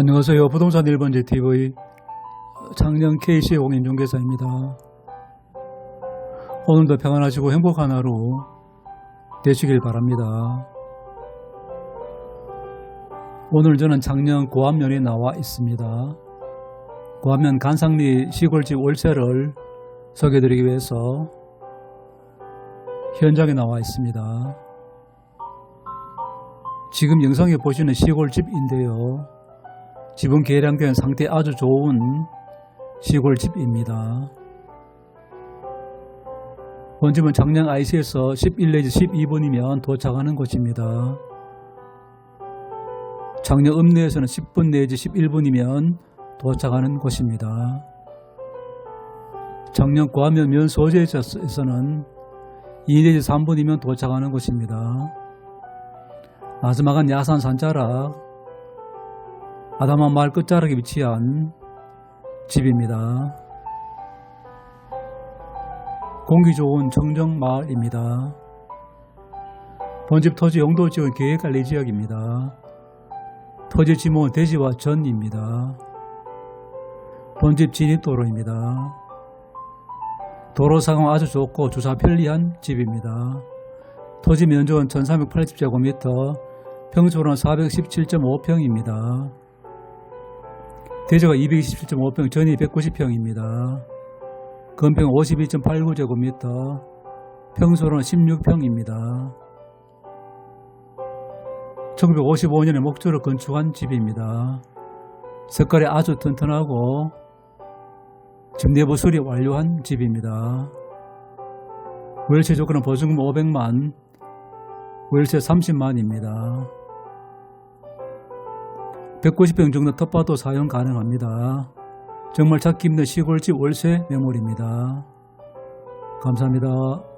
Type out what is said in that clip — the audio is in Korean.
안녕하세요. 부동산 1번지 TV 작년 KC 공인중개사입니다. 오늘도 평안하시고 행복한 하루 되시길 바랍니다. 오늘 저는 작년 고암면에 나와 있습니다. 고암면 간상리 시골집 월세를 소개해드리기 위해서 현장에 나와 있습니다. 지금 영상에 보시는 시골집인데요. 집은 개량된 상태 아주 좋은 시골집입니다. 본집은 작년 IC에서 11 내지 12분이면 도착하는 곳입니다. 작년 읍내에서는 10분 내지 11분이면 도착하는 곳입니다. 작년 고하면 면 소재에서는 2 내지 3분이면 도착하는 곳입니다. 마지막은 야산 산자락 아담한 마을 끝자락에 위치한 집입니다. 공기 좋은 청정 마을입니다. 본집 토지 용도 지원 계획 관리 지역입니다. 토지 지목은 대지와 전입니다. 본집 진입 도로입니다. 도로 상황 아주 좋고 주차 편리한 집입니다. 토지 면적은 1380제곱미터, 평수로는 417.5평입니다. 대저가 227.5평, 전이 190평입니다. 건평 52.89제곱미터, 평수로는 16평입니다. 1955년에 목조로 건축한 집입니다. 색깔이 아주 튼튼하고 집 내부 수리 완료한 집입니다. 월세 조건은 보증금 500만, 월세 30만입니다. 190평 정도 텃밭도 사용 가능합니다. 정말 찾기 힘든 시골집 월세 매물입니다. 감사합니다.